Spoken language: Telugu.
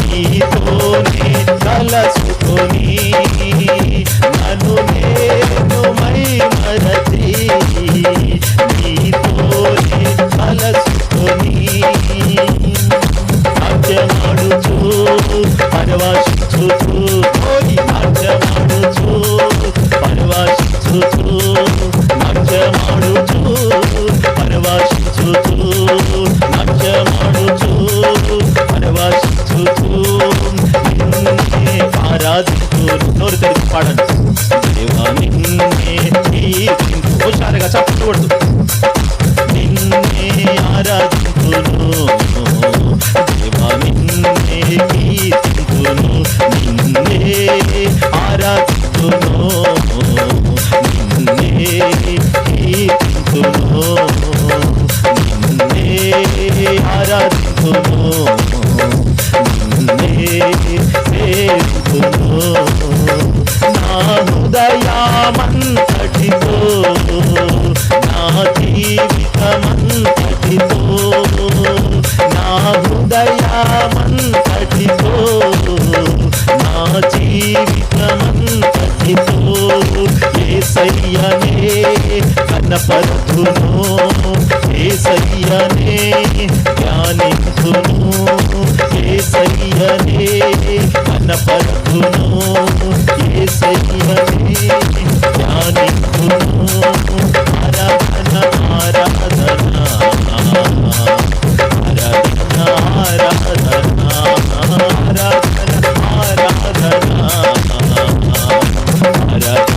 నీతోనే కలసుకొని నన్ను నేను మై మరచి నీతోనే కలసుకొని అర్థమాడుచు పరవాశించుచు మార్గమాడుచు పరవాశించుచు రాజుకూరు నోరు తెరిచి పాడండి దేవా నిన్నే హుషారుగా గచ్చ పట్టుకూడదు నిన్నే ఆరాధించును దేవా నిన్నే కీర్తించును నిన్నే ఆరాధించును నిన్నే కీర్తించును నిన్నే ఆరాధించును నిన్నే హృదయమంతటితో నా జీవితమంతటితో నా హృదయమంతటితో నా జీవితమంతటితో ఏ సయ్యనే కనపరుతును ఏ సయ్యనే ఏసయ్యనే ఏ సయ్యనే కనపరుతును ఏ సయ్యనే Dad.